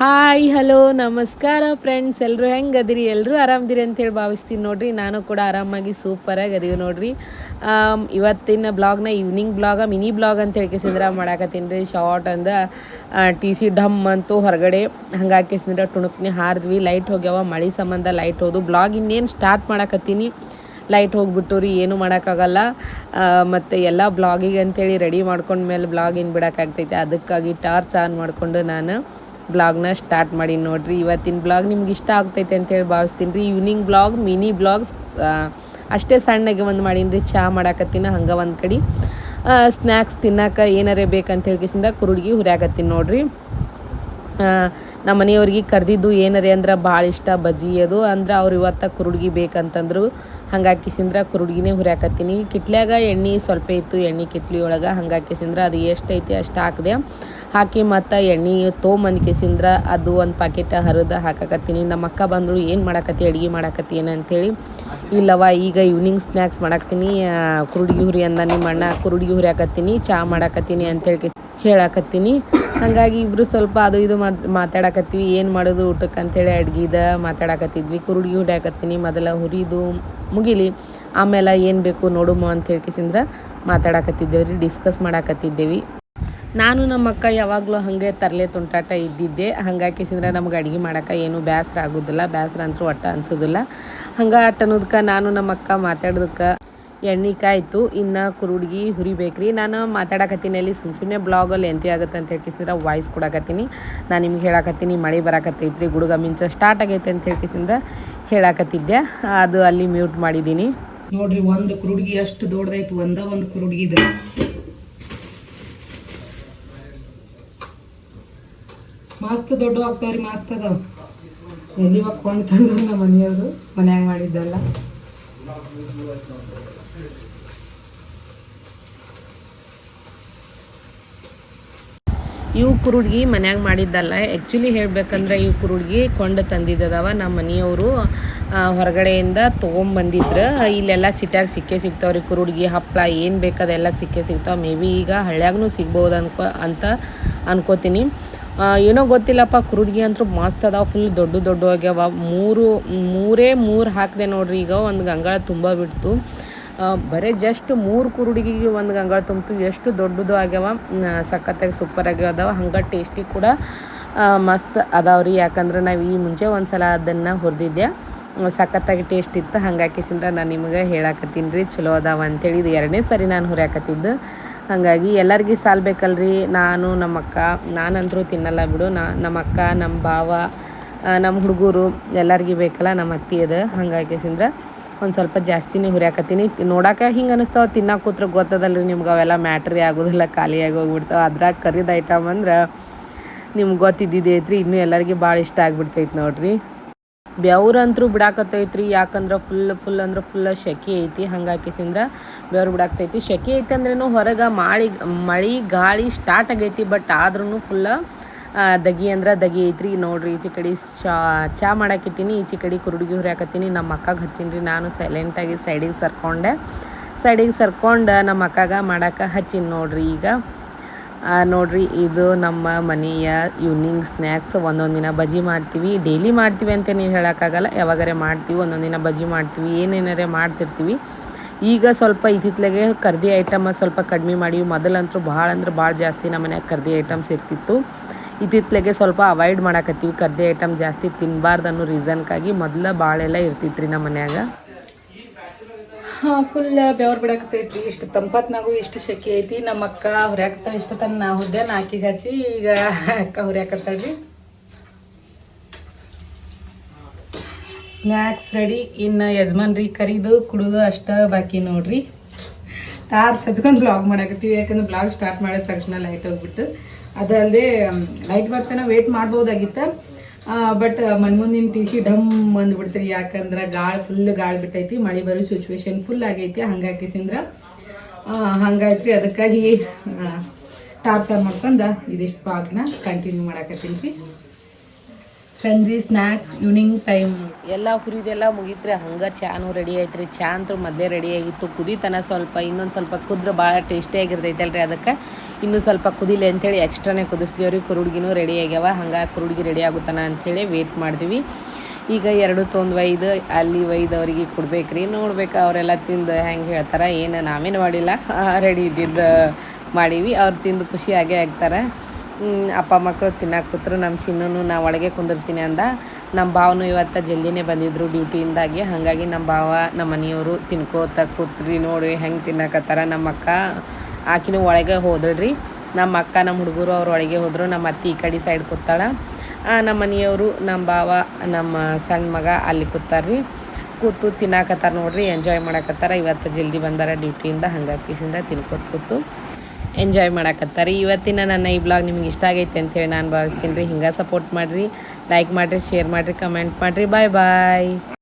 Hi, hello, ನಮಸ್ಕಾರ friends ಎಲ್ಲರೂ ಹೆಂಗೆ ಅದಿರಿ ಎಲ್ಲರೂ ಆರಾಮದಿರಿ ಅಂತೇಳಿ ಭಾವಿಸ್ತೀನಿ ನೋಡಿರಿ. ನಾನು ಕೂಡ ಆರಾಮಾಗಿ ಸೂಪರಾಗಿ ಅದೀವಿ ನೋಡಿರಿ. ಇವತ್ತಿನ ಬ್ಲಾಗ್ನ ಈವ್ನಿಂಗ್ ಬ್ಲಾಗ ಮಿನಿ ಬ್ಲಾಗ್ ಅಂತ ಹೇಳ್ಕೇಸಿಂದ್ರ ಮಾಡಾಕತ್ತೀನಿ ರೀ. ಶಾರ್ಟ್ ಅಂದ ಟಿ ಸಿ ಡಮ್ ಅಂತೂ ಹೊರಗಡೆ ಹಂಗಾಕಿಸಿಂದ್ರ ಟುಣುಕ್ನಿ ಹಾರಿದ್ವಿ. ಲೈಟ್ ಹೋಗ್ಯಾವ, ಮಳೆ ಸಂಬಂಧ ಲೈಟ್ ಹೋದು. ಬ್ಲಾಗ್ ಇನ್ನೇನು ಸ್ಟಾರ್ಟ್ ಮಾಡಾಕತ್ತೀನಿ. ಲೈಟ್ ಹೋಗ್ಬಿಟ್ಟು ರೀ, ಏನು ಮಾಡೋಕ್ಕಾಗಲ್ಲ. ಮತ್ತು ಎಲ್ಲ ಬ್ಲಾಗಿಗೆ ಅಂತೇಳಿ ರೆಡಿ ಮಾಡ್ಕೊಂಡ್ಮೇಲೆ ಬ್ಲಾಗ್ ಇನ್ ಬಿಡೋಕ್ಕಾಗ್ತೈತೆ ಅದಕ್ಕಾಗಿ ಟಾರ್ಚ್ ಆನ್ ಮಾಡಿಕೊಂಡು ನಾನು ಬ್ಲಾಗ್ನ ಸ್ಟಾರ್ಟ್ ಮಾಡಿ ನೋಡ್ರಿ. ಇವತ್ತಿನ ಬ್ಲಾಗ್ ನಿಮ್ಗೆ ಇಷ್ಟ ಆಗ್ತೈತೆ ಅಂತೇಳಿ ಭಾವಿಸ್ತೀನಿ ರೀ. ಈವ್ನಿಂಗ್ ಬ್ಲಾಗ್, ಮಿನಿ ಬ್ಲಾಗ್ಸ್ ಅಷ್ಟೇ ಸಣ್ಣಗೆ ಒಂದು ಮಾಡೀನಿ ರೀ. ಚಹಾ ಮಾಡಾಕತ್ತೀನಿ, ಹಂಗೆ ಒಂದು ಕಡೆ. ಸ್ನ್ಯಾಕ್ಸ್ ತಿನ್ನಕ್ಕೆ ಏನಾರೇ ಬೇಕಂತ ಹೇಳ್ಕಿಸಿಂದ ಕುರುಡ್ಗಿ ಹುರಿಯಾಕತ್ತೀನಿ ನೋಡ್ರಿ. ನಮ್ಮ ಮನೆಯವ್ರಿಗೆ ಕರೆದಿದ್ದು ಏನಾರೇ ಅಂದ್ರೆ ಭಾಳ ಇಷ್ಟ ಬಜ್ಜಿ ಅದು. ಅಂದ್ರೆ ಅವ್ರು ಇವತ್ತ ಕುರುಡ್ಗಿ ಬೇಕಂತಂದ್ರು ಹಂಗಾಕಿಸಿಂದ್ರ ಕುರುಡ್ಗಿನೇ ಹುರಿಯಾಕತ್ತೀನಿ. ಕಿಟ್ಲ್ಯಾಗ ಎಣ್ಣೆ ಸ್ವಲ್ಪ ಇತ್ತು, ಎಣ್ಣೆ ಕಿಟ್ಲಿ ಒಳಗೆ ಹಂಗಾಕಿಸಿಂದ್ರೆ ಅದು ಎಷ್ಟೈತಿ ಅಷ್ಟು ಹಾಕಿದೆ. ಹಾಕಿ ಮತ್ತು ಎಣ್ಣೆ ತೊಗೊಂಬಂದ್ಕಿಸಿಂದ್ರ ಅದು ಒಂದು ಪಾಕೆಟ್ ಹರಿದು ಹಾಕಕತ್ತೀನಿ. ನಮ್ಮ ಅಕ್ಕ ಬಂದರು, ಏನು ಮಾಡಾಕತ್ತಿ, ಅಡುಗೆ ಮಾಡಾಕತ್ತಿ, ಏನು? ಅಂತೇಳಿ ಇಲ್ಲವ ಈಗ ಈವ್ನಿಂಗ್ ಸ್ನ್ಯಾಕ್ಸ್ ಮಾಡಾಕ್ತೀನಿ ಕುರುಡಿಗೆ ಹುರಿ ಅಂದ, ನಿಮ್ಮ ಅಣ್ಣ ಕುರುಡಿಗೆ ಹುರಿ ಹಾಕತ್ತೀನಿ ಚಹಾ ಮಾಡಾಕತ್ತೀನಿ ಅಂತೇಳಿ ಹೇಳಾಕತ್ತೀನಿ. ಹಾಗಾಗಿ ಇಬ್ಬರು ಸ್ವಲ್ಪ ಅದು ಇದು ಮಾತ್, ಮಾತಾಡಕತ್ತೀವಿ. ಏನು ಮಾಡೋದು ಊಟಕ್ಕೆ ಅಂತೇಳಿ ಅಡ್ಗಿದ ಮಾತಾಡಕತ್ತಿದ್ವಿ. ಕುರುಡ್ಗಿ ಹುಡ್ಯಾಕತ್ತೀನಿ ಮೊದಲ ಹುರಿದು ಮುಗಿಲಿ. ಆಮೇಲೆ ಏನು ಬೇಕು ನೋಡುಮ ಅಂತ ಹೇಳ್ಕಿಸಿಂದ್ರ ಮಾತಾಡಕತ್ತಿದ್ದೇವೆ ರೀ ಡಿಸ್ಕಸ್ ಮಾಡಾಕತ್ತಿದ್ದೇವೆ. ನಾನು ನಮ್ಮ ಅಕ್ಕ ಯಾವಾಗಲೂ ಹಾಗೆ ತರಲೆ ತುಂಟಾಟ ಇದ್ದಿದ್ದೆ. ಹಂಗಾಕಿಸಿಂದ್ರೆ ನಮ್ಗೆ ಅಡುಗೆ ಮಾಡೋಕೆ ಏನು ಬೇಸರ ಆಗೋದಿಲ್ಲ. ಬೇಸರ ಅಂತೂ ಒಟ್ಟ ಅನ್ಸೋದಿಲ್ಲ. ಹಂಗೆ ಅನ್ನೋದಕ್ಕೆ ನಾನು ನಮ್ಮ ಅಕ್ಕ ಮಾತಾಡೋದಕ್ಕೆ ಎಣ್ಣೆ ಕಾಯ್ತು ಇನ್ನು ಕುರುಡ್ಗಿ ಹುರಿಬೇಕ್ರಿ. ನಾನು ಮಾತಾಡಕತ್ತೀನಿ ಅಲ್ಲಿ ಸುಮ್ಮ ಸುಮ್ಮನೆ ಬ್ಲಾಗಲ್ಲಿ ಎಂತಿ ಆಗುತ್ತೆ ಅಂತ ಹೇಳ್ಕಿಸಿದ್ರೆ ವಾಯ್ಸ್ ಕೊಡಕತ್ತೀನಿ. ನಾನು ನಿಮ್ಗೆ ಹೇಳಕತ್ತೀನಿ, ಮಳೆ ಬರಕತ್ತೈತ್ರಿ, ಗುಡುಗ ಮಿಂಚ ಸ್ಟಾರ್ಟ್ ಆಗೈತೆ ಅಂತ ಹೇಳ್ಕಿಸಿಂದ ಹೇಳಕತ್ತಿದ್ದೆ. ಅದು ಅಲ್ಲಿ ಮ್ಯೂಟ್ ಮಾಡಿದ್ದೀನಿ. ನೋಡ್ರಿ, ಒಂದು ಕುರುಡ್ಗಿ ಅಷ್ಟು ದೊಡ್ಡದೈತು ಒಂದ ಒಂದು ಕುರುಡ್ಗಿ ಇದೆ ಮಸ್ತ್ ದೊಡ್ಡ ಆಗ್ತಾವ್ರಿ ಮಸ್ತ್ ಅದಾವ. ಎಲ್ಲಿ ಕೊಂಡು ತಂದ್ರು ನಮ್ಮ ಮನೆಯವರು, ಮನ್ಯಾಗ ಮಾಡಿದ್ದಲ್ಲ. ಇವು ಕುರುಡ್ಗಿ ಮನ್ಯಾಗ ಮಾಡಿದ್ದಲ್ಲ. ಆ್ಯಕ್ಚುಲಿ ಹೇಳ್ಬೇಕಂದ್ರೆ ಇವು ಕುರುಡ್ಗಿ ಕೊಂಡು ತಂದಿದ್ದದವ ನಮ್ಮ ಮನೆಯವರು. ಹೊರಗಡೆಯಿಂದ ತೊಗೊಂಬಂದಿದ್ರು. ಇಲ್ಲೆಲ್ಲ ಸಿಟ್ಯಾಗ ಸಿಕ್ಕೇ ಸಿಗ್ತಾವ್ರಿ ಕುರುಡ್ಗಿ ಹಪ್ಪಳ ಏನು ಬೇಕದೆಲ್ಲ ಸಿಕ್ಕೇ ಸಿಗ್ತಾವೆ. ಮೇ ಬಿ ಈಗ ಹಳ್ಳ್ಯಾಗೂ ಸಿಗ್ಬೋದು ಅನ್ಕೋ ಅಂತ ಅನ್ಕೋತೀನಿ. ಏನೋ ಗೊತ್ತಿಲ್ಲಪ್ಪ, ಕುರುಡ್ಗಿ ಅಂತೂ ಮಸ್ತ್ ಅದಾವ ಫುಲ್ ದೊಡ್ಡ ದೊಡ್ಡ ಆಗ್ಯಾವ. ಮೂರು, ಮೂರೇ ಮೂರು ಹಾಕಿದೆ ನೋಡ್ರಿ ಈಗ, ಒಂದು ಗಂಗಾಳ ತುಂಬ ಬಿಡ್ತು. ಬರೇ ಜಸ್ಟ್ ಮೂರು ಕುರುಡಿಗೆ ಒಂದು ಗಂಗಾಳ ತುಂಬಿತು. ಎಷ್ಟು ದೊಡ್ಡದು ಆಗ್ಯಾವ ಸಖತ್ತಾಗಿ ಸೂಪರ್ ಆಗ್ಯಾವ ಅದಾವ. ಹಂಗೆ ಟೇಸ್ಟಿ ಕೂಡ ಮಸ್ತ್ ಮಸ್ತ್ ರೀ. ಯಾಕಂದ್ರೆ ನಾವು ಈ ಮುಂಚೆ ಒಂದು ಸಲ ಅದನ್ನು ಹುರಿದಿದ್ದೆ. ಸಖತ್ತಾಗಿ ಟೇಸ್ಟ್ ಇತ್ತು. ಹಂಗಾಕಿಸಿಂದ್ರೆ ನಾನು ನಿಮಗೆ ಹೇಳಾಕತ್ತೀನಿ ರೀ. ಚಲೋ ಅದಾವ ಅಂತೇಳಿ. ಇದು ಎರಡನೇ ಸರಿ ನಾನು ಹುರಿಯಾಕತ್ತಿದ್ದು. ಹಾಗಾಗಿ ಎಲ್ಲರಿಗೂ ಸಾಲ್ಬೇಕಲ್ರಿ ನಾನು ನಮ್ಮ ಅಕ್ಕ ನಾನಂತರೂ ತಿನ್ನಲ್ಲ ಬಿಡು. ನಾ ನಮ್ಮ ಅಕ್ಕ ನಮ್ಮ ಭಾವ ನಮ್ಮ ಹುಡುಗರು ಎಲ್ಲರಿಗೂ ಬೇಕಲ್ಲ ನಮ್ಮ ಅತ್ತಿ ಅದ. ಹಂಗಾಗಿಸಿಂದ್ರ ಒಂದು ಸ್ವಲ್ಪ ಜಾಸ್ತಿನೇ ಹುರಿಯಾಕತ್ತೀನಿ. ನೋಡಕ್ಕೆ ಹಿಂಗೆ ಅನಿಸ್ತಾವ ತಿನ್ನಕ್ಕೆ ಕೂತ್ರೆ ಗೊತ್ತದಲ್ರಿ ನಿಮ್ಗೆ ಅವೆಲ್ಲ ಮ್ಯಾಟ್ರಿ ಆಗೋದಿಲ್ಲ ಖಾಲಿಯಾಗಿ ಹೋಗ್ಬಿಡ್ತಾವೆ. ಅದ್ರಾಗ ಕರಿದ ಐಟಮ್ ಅಂದ್ರೆ ನಿಮ್ಗೆ ಗೊತ್ತಿದ್ದಿದ್ದು ಐತ್ರಿ. ಇನ್ನೂ ಎಲ್ಲರಿಗೂ ಭಾಳ ಇಷ್ಟ ಆಗಿಬಿಡ್ತೈತೆ ನೋಡ್ರಿ. ಬೆವ್ರಂತರೂ ಬಿಡಾಕತ್ತೈತ್ರಿ, ಯಾಕಂದ್ರೆ ಫುಲ್ ಫುಲ್ ಅಂದ್ರೆ ಫುಲ್ ಶೆಕೆ ಐತಿ. ಹಂಗಾಕಿಸಿಂದ್ರೆ ಬೆವ್ರು ಬಿಡಾಕ್ತೈತಿ ಶೆಕೆ ಐತಿ ಅಂದ್ರೇನು ಹೊರಗೆ ಮಾಳಿ, ಮಳೆ, ಗಾಳಿ ಸ್ಟಾರ್ಟ್ ಆಗೈತಿ ಬಟ್ ಆದ್ರೂ ಫುಲ್ಲ ದಗಿ ಅಂದ್ರೆ ದಗಿ ಐತ್ರಿ. ನೋಡ್ರಿ, ಈಚೆ ಕಡೆ ಚಾ ಮಾಡಾಕಿಟ್ಟಿನಿ ಈಚೆ ಕಡೆ ಕುರುಡುಗಿ ಹುರಿಯಾಕತ್ತೀನಿ. ನಮ್ಮ ಅಕ್ಕಗೆ ಹಚ್ಚೀನಿ ರೀ ನಾನು ಸೈಲೆಂಟಾಗಿ ಸೈಡಿಗೆ ಸರ್ಕೊಂಡೆ. ಸೈಡಿಗೆ ಸರ್ಕೊಂಡು ನಮ್ಮ ಅಕ್ಕಾಗ ಮಾಡಕ್ಕೆ ಹಚ್ಚೀನಿ ನೋಡ್ರಿ ಈಗ. ನೋಡ್ರಿ, ಇದು ನಮ್ಮ ಮನೆಯ ಇವ್ನಿಂಗ್ ಸ್ನ್ಯಾಕ್ಸ್ ಒಂದೊಂದು ದಿನ ಬಜ್ಜಿ ಮಾಡ್ತೀವಿ. ಡೈಲಿ ಮಾಡ್ತೀವಿ ಅಂತ ನೀವು ಹೇಳೋಕ್ಕಾಗಲ್ಲ. ಯಾವಾಗಾರೆ ಮಾಡ್ತೀವಿ, ಒಂದೊಂದು ದಿನ ಬಜ್ಜಿ ಮಾಡ್ತೀವಿ. ಏನೇನಾರೆ ಮಾಡ್ತಿರ್ತೀವಿ. ಈಗ ಸ್ವಲ್ಪ ಇತ್ತಿತ್ತಲಾಗೆ ಕರ್ದಿ ಐಟಮ್ ಸ್ವಲ್ಪ ಕಡಿಮೆ ಮಾಡಿ ಮೊದಲಂತೂ ಭಾಳ ಅಂದ್ರೆ ಭಾಳ ಜಾಸ್ತಿ ನಮ್ಮ ಮನ್ಯಾಗ ಕರ್ದಿ ಐಟಮ್ಸ್ ಇರ್ತಿತ್ತು. ಇತ್ತಿತ್ಲೆಗೆ ಸ್ವಲ್ಪ ಅವಾಯ್ಡ್ ಮಾಡಾಕತ್ತೀವಿ. ಕರ್ದಿ ಐಟಮ್ ಜಾಸ್ತಿ ತಿನ್ನಬಾರ್ದು ಅನ್ನೋ ರೀಸನ್ಕಾಗಿ ಮೊದಲ ಭಾಳೆಲ್ಲ ಇರ್ತಿತ್ತು ರೀ ನಮ್ಮ ಮನ್ಯಾಗ. ಫುಲ್ ಬೆವ್ರು ಬಿಡಾಕತೈತಿ ಇಷ್ಟು ತಂಪತ್ನಾಗು ಇಷ್ಟು ಶೆಕೆ ಐತಿ. ನಮ್ಮ ಅಕ್ಕ ಹುರ್ಯಾಕತ ಇಷ್ಟು ತನ ನಾ ಹುದ್ದೆ ನಾಕಿಗೆ ಹಚ್ಚಿ ಈಗ ಅಕ್ಕ ಹುರಿಯಾಕತ್ತಾಳ್ರಿ ಸ್ನ್ಯಾಕ್ಸ್ ರೆಡಿ ಇನ್ನು ಯಜಮಾನ್ರಿ ಕರಿದು, ಕುಡಿದು ಅಷ್ಟ ಬಾಕಿ ನೋಡ್ರಿ. ಟಾರ್ಚ್ ಹಚ್ಕೊಂಡು ಬ್ಲಾಗ್ ಮಾಡಾಕತ್ತೀವಿ. ಯಾಕಂದ್ರೆ ಬ್ಲಾಗ್ ಸ್ಟಾರ್ಟ್ ಮಾಡಿದ ತಕ್ಷಣ ಲೈಟ್ ಹೋಗ್ಬಿಟ್ಟು. ಅದಲ್ಲದೆ ಲೈಟ್ ಬರ್ತಾನೆ ವೇಟ್ ಮಾಡ್ಬೋದಾಗಿತ್ತು. ಬಟ್ ಮನ್ ಮುಂದಿನ ಟಿ ಸಿ ಡಮ್ ಬಂದ್ಬಿಡ್ತೀರಿ ಯಾಕಂದ್ರೆ ಗಾಳಿ ಫುಲ್ ಗಾಳಿ ಬಿಟ್ಟೈತಿ, ಮಳೆ ಬರೋ ಸಿಚುವೇಶನ್ ಫುಲ್ ಆಗೈತಿ. ಹಂಗಾಕಿಸಿಂದ್ರ ಹಂಗಾಯ್ತ್ರಿ ಅದಕ್ಕಾಗಿ ಟಾರ್ಚರ್ ಮಾಡ್ಕೊಂಡು ಇದಿಷ್ಟು ಪಾಕ್ನ ಕಂಟಿನ್ಯೂ ಮಾಡಾಕತ್ತೀನಿ. ಸಂಜೆ ಸ್ನ್ಯಾಕ್ಸ್ ಈವ್ನಿಂಗ್ ಟೈಮ್ ಎಲ್ಲ ಕುರಿದೆಲ್ಲ ಮುಗಿತ್ರಿ. ಹಂಗೆ ಚಾನು ರೆಡಿ ಐತ್ರಿ ಚಾ ಅಂತೂ ಮೊದಲೇ ರೆಡಿ ಆಗಿತ್ತು. ಕುದಿತನ ಸ್ವಲ್ಪ, ಇನ್ನೊಂದು ಸ್ವಲ್ಪ ಕುದ್ರೆ ಭಾಳ ಟೇಸ್ಟಿಯಾಗಿರ್ತೈತಲ್ರಿ ಅದಕ್ಕೆ. ಇನ್ನೂ ಸ್ವಲ್ಪ ಕುದಿಲಿ ಅಂಥೇಳಿ ಎಕ್ಸ್ಟ್ರಾನೇ ಕುದಿಸ್ದೇವ್ರಿ. ಕುರುಡ್ಗಿನೂ ರೆಡಿ ಆಗ್ಯಾವ. ಹಂಗಾಗಿ ಕುರುಡ್ಗಿ ರೆಡಿ ಆಗುತ್ತಾನ ಅಂಥೇಳಿ ವೇಟ್ ಮಾಡ್ತೀವಿ ಈಗ ಎರಡು ತೊಂದು ಒಯ್ದು ಅಲ್ಲಿ ಒಯ್ದು ಅವ್ರಿಗೆ ಕೊಡ್ಬೇಕ್ರಿ. ನೋಡ್ಬೇಕು ಅವರೆಲ್ಲ ತಿಂದು ಹೆಂಗೆ ಹೇಳ್ತಾರೆ, ಏನು ನಾವೇನು ಮಾಡಿಲ್ಲ. ರೆಡಿ ಇದ್ದಿದ್ದು ಮಾಡೀವಿ. ಅವ್ರು ತಿಂದು ಖುಷಿಯಾಗೇ ಆಗ್ತಾರೆ. ಅಪ್ಪ ಮಕ್ಕಳು ತಿನ್ನಕ್ಕೆ ಕೂತ್ರು ನಮ್ಮ ಚಿನ್ನೂ ನಾ ಒಳಗೆ ಕುಂದಿರ್ತೀನಿ ಅಂದ. ನಮ್ಮ ಭಾವನು ಇವತ್ತು ಜಲ್ದಿನೇ ಬಂದಿದ್ರು ಡ್ಯೂಟಿಯಿಂದಾಗಿ. ಹಾಗಾಗಿ ನಮ್ಮ ಭಾವ ನಮ್ಮ ಮನೆಯವರು ತಿನ್ಕೋತ ಕೂತ್ರಿ ನೋಡಿ ಹೆಂಗೆ ತಿನ್ನಕತ್ತಾರ ನಮ್ಮ ಅಕ್ಕ ಆಕಿನೂ ಒಳಗೆ ಹೋದಳ್ರಿ. ನಮ್ಮ ಅಕ್ಕ, ನಮ್ಮ ಹುಡುಗರು ಅವ್ರ ಒಳಗೆ ಹೋದರು. ನಮ್ಮ ಅತ್ತೆ ಈ ಕಡೆ ಸೈಡ್ ಕೂತಾಳ. ನಮ್ಮ ಮನೆಯವರು, ನಮ್ಮ ಬಾವ, ನಮ್ಮ ಸಣ್ಣ ಮಗ ಅಲ್ಲಿ ಕೂತಾರ್ರಿ. ಕೂತು ತಿನ್ನಾಕತ್ತಾರ ನೋಡ್ರಿ ಎಂಜಾಯ್ ಮಾಡಕತ್ತಾರ. ಇವತ್ತು ಜಲ್ದಿ ಬಂದಾರ ಡ್ಯೂಟಿಯಿಂದ ಹಂಗೆ ಕಿಸಿಂದ ತಿನ್ಕೋತ ಕೂತು ಎಂಜಾಯ್ ಮಾಡಕತ್ತಾರೆ ಇವತ್ತಿನ ನನ್ನ ಈ ಬ್ಲಾಗ್ ನಿಮ್ಗೆ ಇಷ್ಟ ಆಗೈತೆ ಅಂತೇಳಿ ನಾನು ಭಾವಿಸ್ತೀನಿ ರೀ. ಹಿಂಗೆ ಸಪೋರ್ಟ್ ಮಾಡಿರಿ ಲೈಕ್ ಮಾಡಿರಿ ಶೇರ್ ಮಾಡಿರಿ ಕಮೆಂಟ್ ಮಾಡಿರಿ. ಬಾಯ್ ಬಾಯ್